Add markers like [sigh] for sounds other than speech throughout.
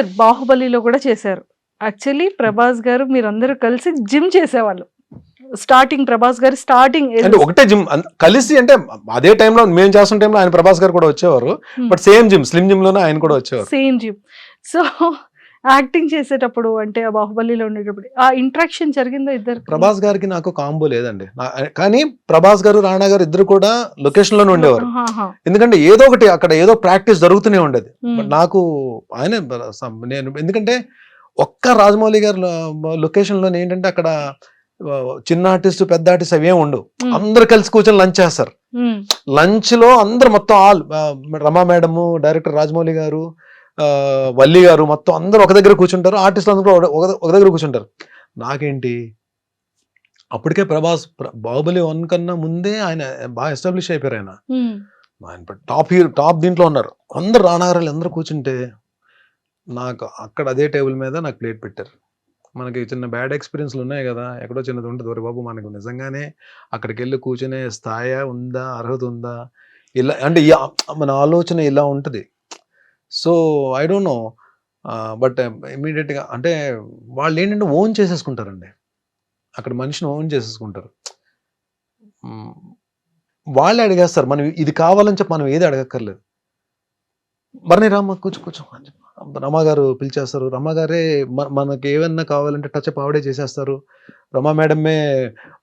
Sir బాహుబలిలో కూడా చేశారు. యాక్చువల్లీ ప్రభాస్ గారు మీరందరూ కలిసి జిమ్ చేసేవాళ్ళు. స్టార్టింగ్ ప్రభాస్ గారు స్టార్టింగ్ అంటే ఒకటే జిమ్ కలిసి అంటే అదే టైంలో మేము చేస్తున్న టైంలో ఆయన ప్రభాస్ గారు కూడా వచ్చేవారు. బట్ సేమ్ జిమ్ స్లిమ్ జిమ్లోనే ఆయన కూడా వచ్చేవారు. సేమ్ జిమ్ సో యాక్టింగ్ చేసేటప్పుడు అంటే ఆ బాహుబలిలో ఉండేటప్పుడు ఆ ఇంట్రాక్షన్ జరిగిందా ఇద్దరు ప్రభాస్ గారికి నాకు కాంబో లేదండి. కానీ ప్రభాస్ గారు రాణా గారు ఇద్దరు కూడా లొకేషన్లోనే ఉండేవారు. ఎందుకంటే ఏదో ఒకటి అక్కడ ఏదో ప్రాక్టీస్ జరుగుతూనే ఉండేది. బట్ నాకు ఆయన నేను ఎందుకంటే ఒక్క రాజమౌళి గారి లొకేషన్లో ఏంటంటే అక్కడ చిన్న ఆర్టిస్ట్ పెద్ద ఆర్టిస్ట్ అవి ఉండవు. అందరు కలిసి కూర్చొని లంచ్ చేస్తారు. లంచ్లో అందరు మొత్తం all Rama madam director Rajamouli garu Valli garu మొత్తం అందరూ ఒక దగ్గర కూర్చుంటారు ఆర్టిస్టులు అందరూ ఒక- దగ్గర కూర్చుంటారు. నాకేంటి? అప్పటికే ప్రభాస్ ప్ర- బాహుబలి వన్ కన్నా ముందే ఆయన బాగా ఎస్టాబ్లిష్ అయిపోయారు ఆయన. ఆయన టాప్ హీరో టాప్ దీంట్లో ఉన్నారు. అందరు రానాగారాలు అందరూ కూర్చుంటే నాకు అక్కడ అదే టేబుల్ మీద నాకు ప్లేట్ పెట్టారు. మనకి చిన్న బ్యాడ్ ఎక్స్పీరియన్స్లు ఉన్నాయి కదా ఎక్కడో చిన్నది ఉంటుంది. ఒరే బాబు మనకు నిజంగానే అక్కడికి వెళ్ళి కూర్చునే స్థాయి ఉందా అర్హత ఉందా? ఇలా అంటే మన ఆలోచన ఇలా ఉంటుంది. So I don't know. But ఇమీడియట్గా అంటే వాళ్ళు ఏంటంటే ఓన్ చేసేసుకుంటారండి. అక్కడ మనిషిని ఓన్ చేసేసుకుంటారు. వాళ్ళే అడిగేస్తారు మనం ఇది కావాలని చెప్పి మనం ఏది అడగక్కర్లేదు. మరణి రామ్మ కూర్చో కూర్చో. అని చెప్పి రమాగారు పిలిచేస్తారు. రమాగారే మనకి ఏమన్నా కావాలంటే టచ్ అప్ ఆవిడే చేసేస్తారు. రమా మేడమే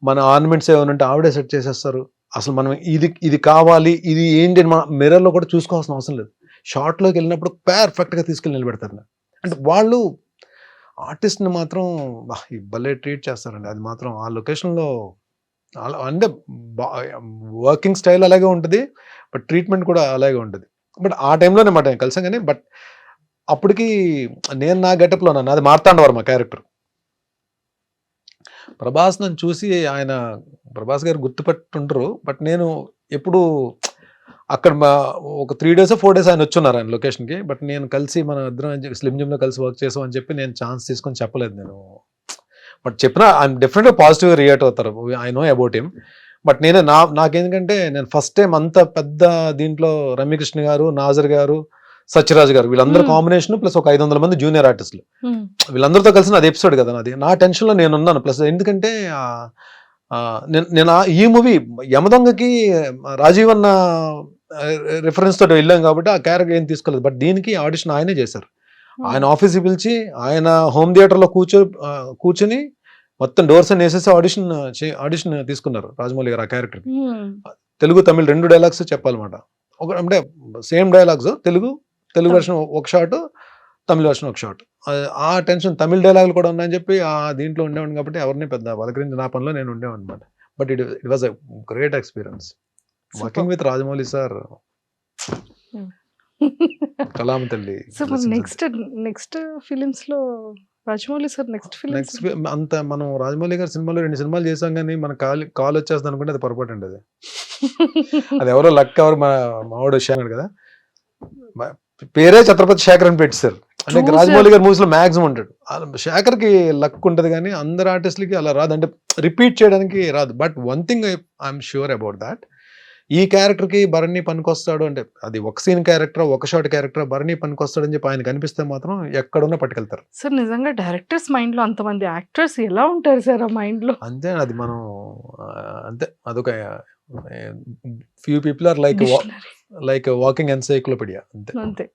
మన ఆర్నమెంట్స్ ఏమైనా ఉంటే ఆవిడే సెట్ చేసేస్తారు. అసలు మనం ఇది ఇది కావాలి ఇది ఏంటి మన మిర్రర్లో కూడా చూసుకోవాల్సిన అవసరం లేదు. షార్ట్లోకి వెళ్ళినప్పుడు పర్ఫెక్ట్గా తీసుకెళ్ళి నిలబెడతారు అంటే వాళ్ళు ఆర్టిస్ట్ని మాత్రం భలే ట్రీట్ చేస్తారండి. అది మాత్రం ఆ లొకేషన్లో అంటే వర్కింగ్ స్టైల్ అలాగే ఉంటుంది బట్ ట్రీట్మెంట్ కూడా అలాగే ఉంటుంది. బట్ ఆ టైంలోనే మాట కలిసాం కానీ బట్ అప్పటికి నేను నా గెటప్లో ఉన్నాను. అది మార్తాండవర్ మా క్యారెక్టర్. ప్రభాస్ నన్ను చూసి ఆయన ప్రభాస్ గారు గుర్తుపెట్టుంటారు బట్ నేను ఎప్పుడు అక్కడ మా ఒక త్రీ డేస్ ఫోర్ డేస్ ఆయన వచ్చున్నారు ఆయన లొకేషన్కి బట్ నేను కలిసి మన ఇద్దరం స్లిమ్ జిమ్లో కలిసి వర్క్ చేసాం అని చెప్పి నేను ఛాన్స్ తీసుకొని చెప్పలేదు నేను. బట్ చెప్పినా ఆయన డెఫినెట్గా పాజిటివ్గా రియాక్ట్ అవుతారు. I know about him but నేనే నా నాకేందుకంటే నేను ఫస్ట్ టైం అంత పెద్ద దీంట్లో రమ్యకృష్ణ గారు నాజర్ గారు సత్యరాజ్ గారు వీళ్ళందరూ Hmm. కాంబినేషన్ ప్లస్ ఒక ఐదు వందల మంది జూనియర్ ఆర్టిస్టులు వీళ్ళందరితో కలిసి అది ఎపిసోడ్ కదా నాది. నా టెన్షన్లో నేను ఉన్నాను. ప్లస్ ఎందుకంటే నేను ఈ మూవీ యమదొంగకి రాజీవ్ అన్న రిఫరెన్స్ తోటి వెళ్ళాం కాబట్టి ఆ క్యారెక్టర్ ఏం తీసుకోలేదు. బట్ దీనికి ఆడిషన్ ఆయనే చేశారు. ఆయన ఆఫీస్కి పిలిచి ఆయన హోమ్ థియేటర్లో కూర్చో కూర్చొని మొత్తం డోర్స్ అని వేసేసి ఆడిషన్ ఆడిషన్ తీసుకున్నారు రాజమౌళి గారు ఆ క్యారెక్టర్ తెలుగు తమిళ్ రెండు డైలాగ్స్ చెప్పాలన్నమాట. ఒక అంటే same dialogues Telugu Telugu. Version ఒక షాట్ తమిళ వర్షన్ ఒక షాట్ ఆ టెన్షన్ తమిళ డైలాగులు కూడా ఉన్నాయని చెప్పి ఆ దీంట్లో ఉండేవాడిని కాబట్టి ఎవరిని పెద్ద పలకరించి నా పనిలో నేను ఉండేవాడిని అనమాట but it it was a great experience working with Rajamouli sir Kalam తల్లి సో మరి నెక్స్ట్ నెక్స్ట్ ఫిలిమ్స్లో రాజమౌళి సార్ నెక్స్ట్ నెక్స్ట్ అంత మనం రాజమౌళి గారి సినిమాలో రెండు సినిమాలు చేసాం కానీ మన కాల్ కాల్ వచ్చేస్తుంది అనుకుంటే అది పొరపాటు అండి అది. [laughs] అది ఎవరో లక్ ఎవరు మా మావాడు వచ్చాడు కదా. పేరే ఛత్రపతి శేఖర్ అని పెట్టారు అంటే True, రాజమౌళి గారి మూవీస్లో మాక్సిమం ఉంటాడు. శేఖర్కి లక్ ఉంటది కానీ అందరు ఆర్టిస్టులకి అలా రాదు. అంటే రిపీట్ చేయడానికి రాదు. But one thing I'm sure about that ఈ క్యారెక్టర్కి భరణి పనికొస్తాడు అంటే అది ఒక సీన్ క్యారెక్టర్ ఒక షాట్ క్యారెక్టర్ భరణి పనికొస్తాడు అని చెప్పి ఆయన కనిపిస్తే మాత్రం ఎక్కడున్నా పట్టుకెళ్తారు. సార్ నిజంగా డైరెక్టర్స్ మైండ్లో అంతమంది యాక్టర్స్ ఎలా ఉంటారు సార్ ఆ మైండ్లో అంతే అది మనం అంతే అదొక few people are like. Like walking encyclopedia అంతే. అంతే.